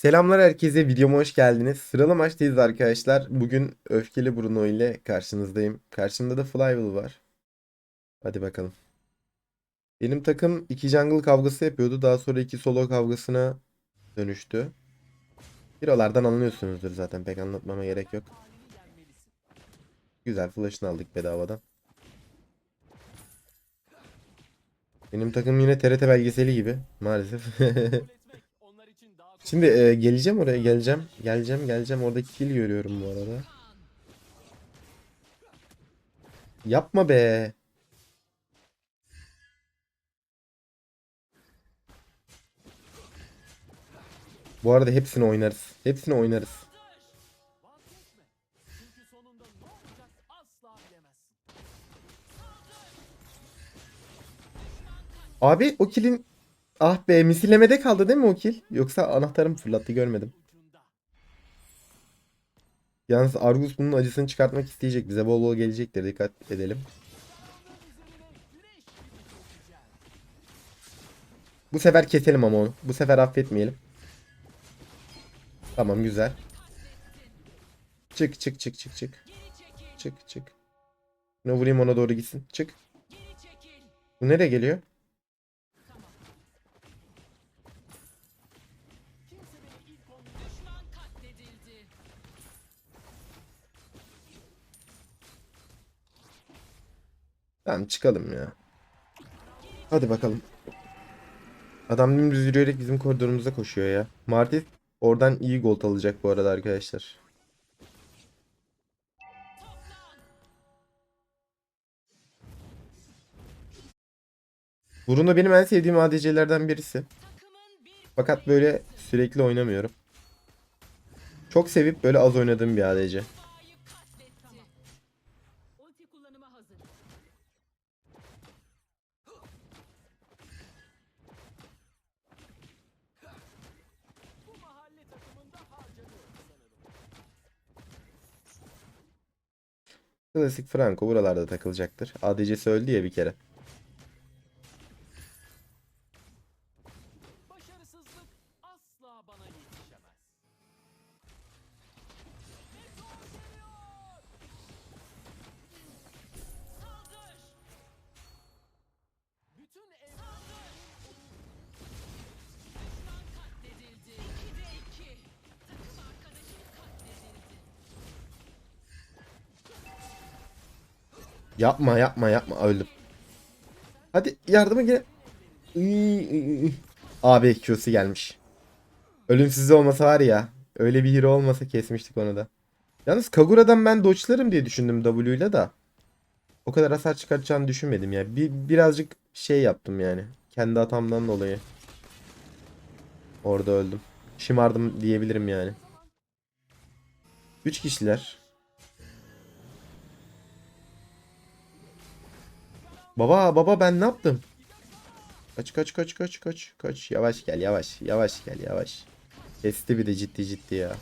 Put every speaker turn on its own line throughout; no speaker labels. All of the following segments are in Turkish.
Selamlar herkese, videoma hoş geldiniz. Sıralı maçtayız arkadaşlar. Bugün Öfkeli Bruno ile karşınızdayım. Karşımda da Flywheel var. Hadi bakalım. Benim takım iki jungle kavgası yapıyordu. Daha sonra iki solo kavgasına dönüştü. Hero'lardan anlıyorsunuzdur zaten. Pek anlatmama gerek yok. Güzel flash'ını aldık bedavadan. Benim takım yine TRT belgeseli gibi maalesef. Şimdi e, geleceğim oraya geleceğim. Geleceğim geleceğim. Orada kill görüyorum bu arada. Yapma be. Bu arada hepsini oynarız. Hepsini oynarız. Abi o killin ah be misillemede kaldı değil mi o kill? Yoksa anahtarım fırlattı görmedim. Yalnız Argus bunun acısını çıkartmak isteyecek. Bize bol bol gelecektir. Dikkat edelim. Bu sefer keselim ama onu. Bu sefer affetmeyelim. Tamam güzel. Çık çık çık çık çık. Çık çık. Ne vurayım ona doğru gitsin. Çık. Bu nereye geliyor? Tamam çıkalım ya. Hadi bakalım. Adam dümdüz yürüyerek bizim koridorumuza koşuyor ya. Martis oradan iyi gol alacak bu arada arkadaşlar. Bruno benim en sevdiğim ADC'lerden birisi. Fakat böyle sürekli oynamıyorum. Çok sevip böyle az oynadığım bir ADC. Klasik Franco buralarda takılacaktır. ADC'si öldü ya bir kere. Yapma yapma yapma öldüm. Hadi yardıma gel. Abi Q'si gelmiş. Ölümsüzlüğü olmasa var ya. Öyle bir hero olmasa kesmiştik onu da. Yalnız Kagura'dan ben dodge'larım diye düşündüm W ile da. O kadar hasar çıkartacağını düşünmedim ya. Bir, birazcık şey yaptım yani. Kendi hatamdan dolayı. Orada öldüm. Şımardım diyebilirim yani. 3 kişiler. Baba baba ben ne yaptım? Kaç kaç kaç kaç kaç kaç yavaş gel yavaş yavaş gel yavaş. Kesti bir de ciddi ciddi ya.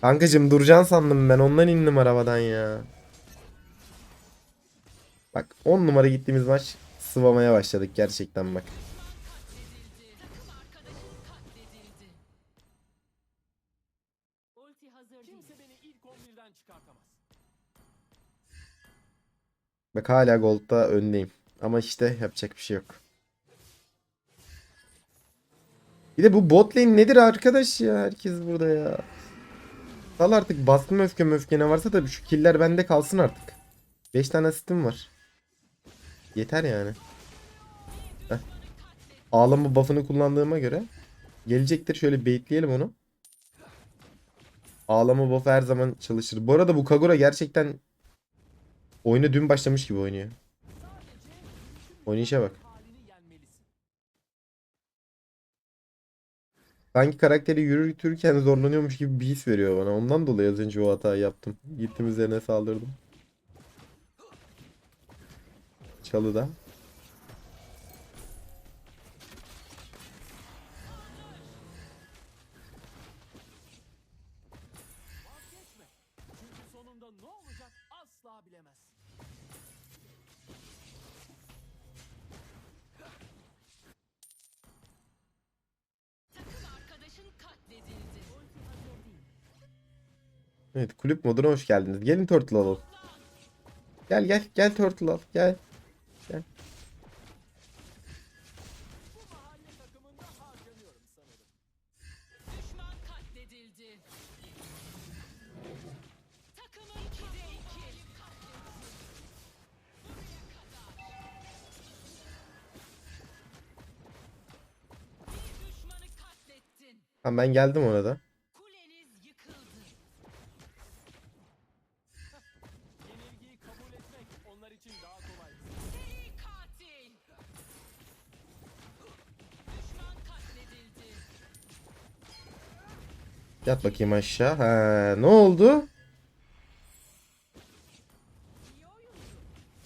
Kankacım duracaksın sandım ben ondan indim arabadan ya. Bak 10 numara gittiğimiz maç sıvamaya başladık gerçekten bak.
Kimse beni ilk 11'den çıkartamaz.
Bak hala Gold'da öndeyim. Ama işte yapacak bir şey yok. Bir de bu bot lane nedir arkadaş ya? Herkes burada ya. Sal artık baskın öfke möfke ne varsa tabii şu killer bende kalsın artık. 5 tane asistim var. Yeter yani. Heh. Ağlama buff'ını kullandığıma göre gelecektir. Şöyle baitleyelim onu. Ağlama buff'ı her zaman çalışır. Bu arada bu Kagura gerçekten oyuna dün başlamış gibi oynuyor. Oynayışa bak. Sanki karakteri yürütürken zorlanıyormuş gibi bir his veriyor bana. Ondan dolayı az önce o hatayı yaptım. Gittim üzerine saldırdım. Çalıda. Evet kulüp moduna hoş geldiniz. Gelin turtle alalım. Gel gel gel turtle al. Gel. Gel.
Mahalle takımında harcanıyorum
Yat bakayım aşağı. Ha, ne oldu?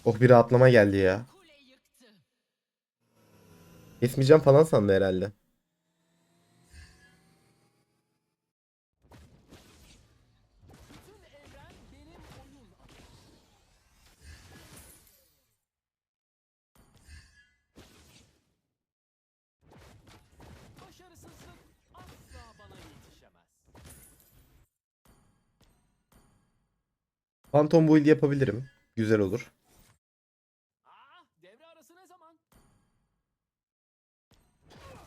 Oh bir rahatlama geldi ya. Kesmeyeceğim falan sandı herhalde. Phantom build yapabilirim. Güzel olur.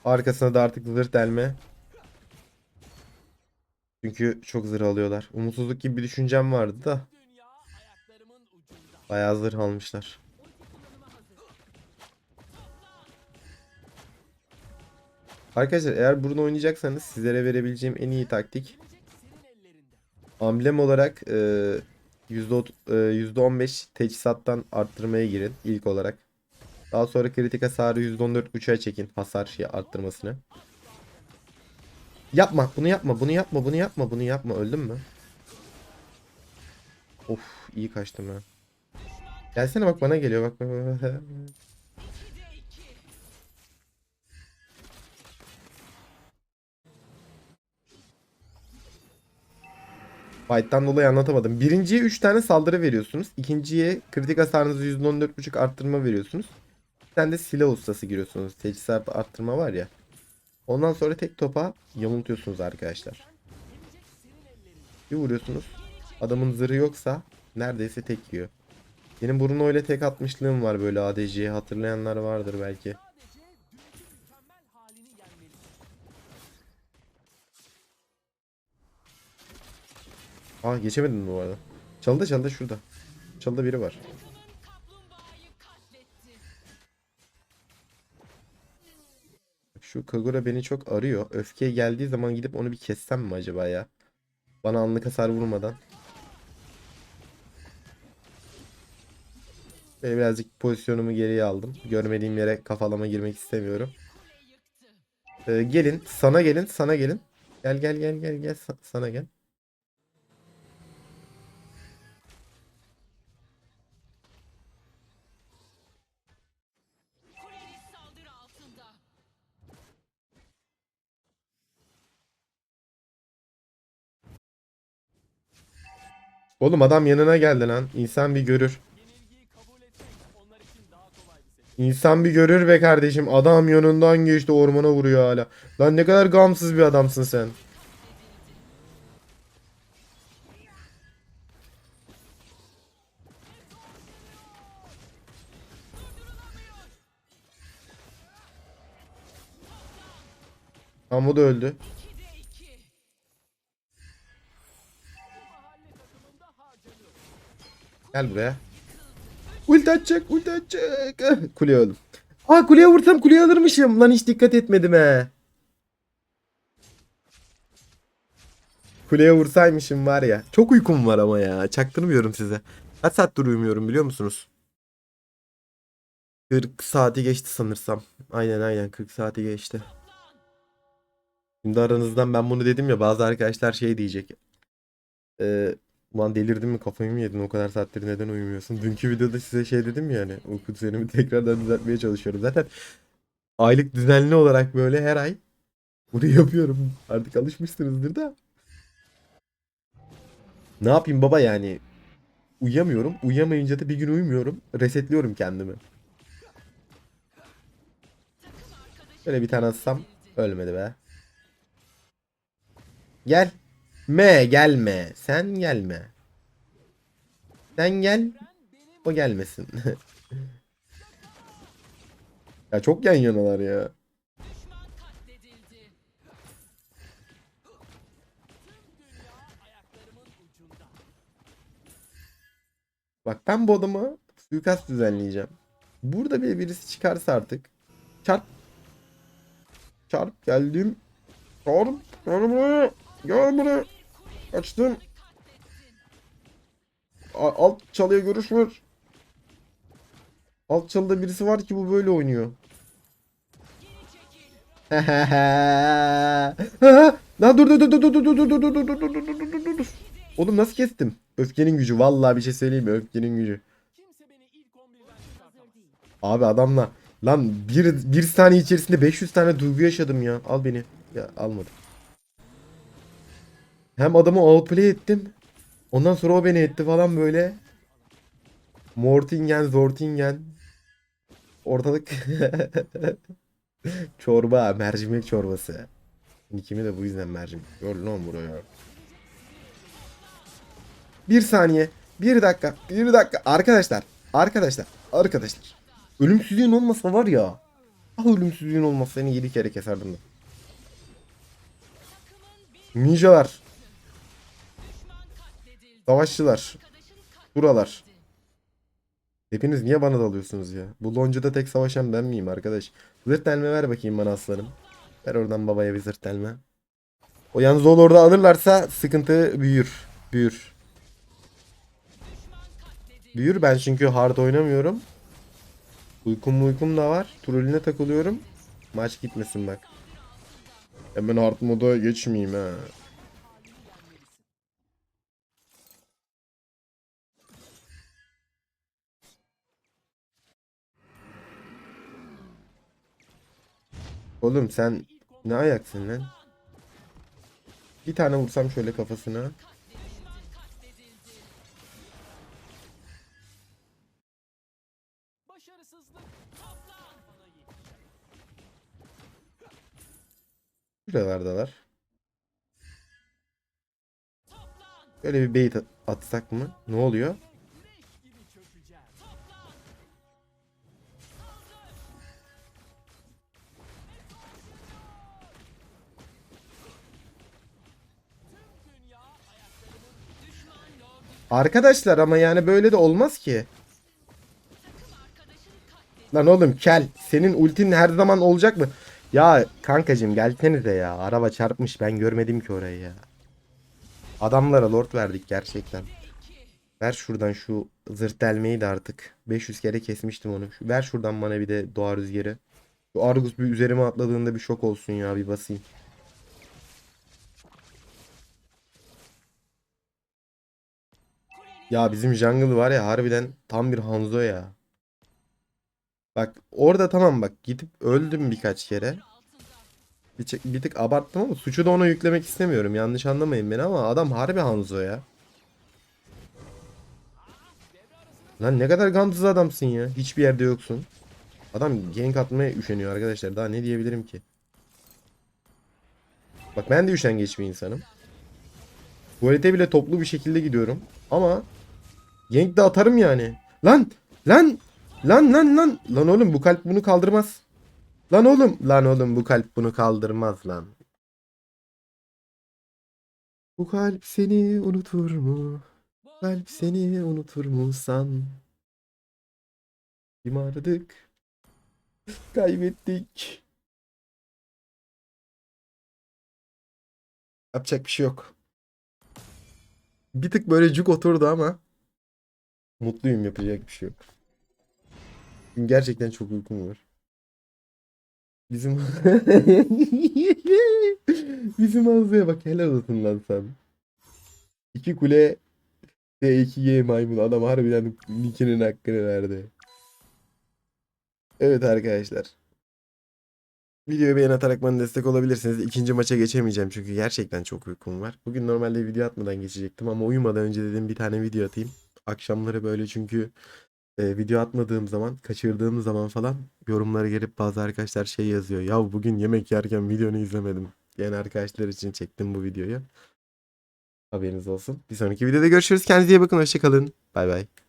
Arkasına da artık zırh delme. Çünkü çok zırh alıyorlar. Umutsuzluk gibi bir düşüncem vardı da. Bayağı zırh almışlar. Arkadaşlar eğer Bruno oynayacaksanız sizlere verebileceğim en iyi taktik amblem olarak e, %ot- e, %15 teçhizattan arttırmaya girin ilk olarak. Daha sonra kritik hasarı %14.5'a çekin hasar şey arttırmasını. Yapma bunu yapma bunu yapma bunu yapma bunu yapma öldün mü? Of iyi kaçtım ha. Gelsene bak bana geliyor bak. Fight'tan dolayı anlatamadım. Birinciye 3 tane saldırı veriyorsunuz. İkinciye kritik hasarınızı %14.5 arttırma veriyorsunuz. Bir tane de silah ustası giriyorsunuz. Teçhizat arttırma var ya. Ondan sonra tek topa yamultuyorsunuz arkadaşlar. Bir vuruyorsunuz. Adamın zırhı yoksa neredeyse tek yiyor. Benim Bruno ile tek atmışlığım var böyle ADC'yi hatırlayanlar vardır belki. Aa geçemedim bu arada. Çalıda çalıda şurada. Çalıda biri var. Şu Kagura beni çok arıyor. Öfkeye geldiği zaman gidip onu bir kessem mi acaba ya? Bana anlık hasar vurmadan. Böyle birazcık pozisyonumu geriye aldım. Görmediğim yere kafalama girmek istemiyorum. Ee, gelin, sana gelin, sana gelin. Gel gel gel gel gel sa- sana gel. Oğlum adam yanına geldi lan. İnsan bir görür. İnsan bir görür be kardeşim. Adam yanından geçti ormana vuruyor hala. Lan ne kadar gamsız bir adamsın sen. Ama o da öldü. Gel buraya. Ulti atacak, ulti atacak. Kuleye öldüm. Aa kuleye vursam kuleye alırmışım. Lan hiç dikkat etmedim he. Kuleye vursaymışım var ya. Çok uykum var ama ya. Çaktırmıyorum size. Kaç saattir uyumuyorum biliyor musunuz? 40 saati geçti sanırsam. Aynen aynen 40 saati geçti. Şimdi aranızdan ben bunu dedim ya bazı arkadaşlar şey diyecek. Ee, Ulan delirdin mi kafayı mı yedin o kadar saattir neden uyumuyorsun? Dünkü videoda size şey dedim ya hani uyku düzenimi tekrardan düzeltmeye çalışıyorum. Zaten aylık düzenli olarak böyle her ay bunu yapıyorum. Artık alışmışsınızdır da. Ne yapayım baba yani? Uyuyamıyorum. Uyuyamayınca da bir gün uyumuyorum. Resetliyorum kendimi. Böyle bir tane atsam ölmedi be. Gel. Me gelme. Sen gelme. Sen gel. O gelmesin. ya çok yan yanalar ya. Bak ben bu adama suikast düzenleyeceğim. Burada bir birisi çıkarsa artık. Çarp. Çarp geldim. Çarp. Gel buraya. Gel buraya. A- alt çalıya görüş ver. Alt çalıda birisi var ki bu böyle oynuyor. Lan dur dur dur dur dur dur dur dur dur dur dur dur dur dur dur dur. Oğlum nasıl kestim? Öfkenin gücü. Vallahi bir şey söyleyeyim mi? Öfkenin gücü.
Kimse beni ilk 11'den çıkartamaz.
Abi adamla lan bir, bir saniye içerisinde 500 tane duygu yaşadım ya. Al beni. Ya almadım. Hem adamı outplay ettim. Ondan sonra o beni etti falan böyle. Mortingen, Zortingen. Ortalık çorba, mercimek çorbası. Nikimi de bu yüzden mercimek. Gör lan buraya. Bir saniye. Bir dakika. Bir dakika. Arkadaşlar. Arkadaşlar. Arkadaşlar. Ölümsüzlüğün olmasa var ya. Ah ölümsüzlüğün olmasa seni 7 kere keserdim ben. Ninjalar. Savaşçılar. Buralar. Hepiniz niye bana dalıyorsunuz ya? Bu loncada tek savaşan ben miyim arkadaş? Zırt delme ver bakayım bana aslanım. Ver oradan babaya bir zırt delme. O yalnız o orada alırlarsa sıkıntı büyür. Büyür. Büyür ben çünkü hard oynamıyorum. Uykum uykum da var. Trolüne takılıyorum. Maç gitmesin bak. Hemen hard moda geçmeyeyim ha. Oğlum sen ne ayaksın lan? Bir tane vursam şöyle kafasına. Şuralardalar. Böyle bir bait at- atsak mı? Ne oluyor? Arkadaşlar ama yani böyle de olmaz ki. Lan oğlum kel. Senin ultin her zaman olacak mı? Ya kankacım gelsenize ya. Araba çarpmış ben görmedim ki orayı ya. Adamlara lord verdik gerçekten. Ver şuradan şu zırt delmeyi de artık. 500 kere kesmiştim onu. Ver şuradan bana bir de doğa rüzgarı. Şu Argus bir üzerime atladığında bir şok olsun ya bir basayım. Ya bizim jungle var ya harbiden tam bir Hanzo ya. Bak orada tamam bak gidip öldüm birkaç kere. Bir, bir tık abarttım ama suçu da ona yüklemek istemiyorum. Yanlış anlamayın beni ama adam harbi Hanzo ya. Lan ne kadar gamsız adamsın ya. Hiçbir yerde yoksun. Adam gank atmaya üşeniyor arkadaşlar. Daha ne diyebilirim ki? Bak ben de üşengeç bir insanım. Tuvalete bile toplu bir şekilde gidiyorum. Ama gank de atarım yani. Lan! Lan! Lan lan lan! Lan oğlum bu kalp bunu kaldırmaz. Lan oğlum! Lan oğlum bu kalp bunu kaldırmaz lan. Bu kalp seni unutur mu? Kalp seni unutur mu san? Kim aradık? Kaybettik. Yapacak bir şey yok. Bir tık böyle cuk oturdu ama mutluyum yapacak bir şey yok. Gerçekten çok uykum var. Bizim Bizim Azlı'ya bak helal olsun lan sen. İki kule ve 2G maymun adam harbiden nickinin hakkını verdi. Evet arkadaşlar. Videoyu beğen atarak bana destek olabilirsiniz. İkinci maça geçemeyeceğim çünkü gerçekten çok uykum var. Bugün normalde video atmadan geçecektim ama uyumadan önce dedim bir tane video atayım. Akşamları böyle çünkü e, video atmadığım zaman, kaçırdığım zaman falan yorumlara gelip bazı arkadaşlar şey yazıyor. Ya bugün yemek yerken videonu izlemedim. Yani arkadaşlar için çektim bu videoyu. Haberiniz olsun. Bir sonraki videoda görüşürüz. Kendinize iyi bakın. Hoşçakalın. Bay bay.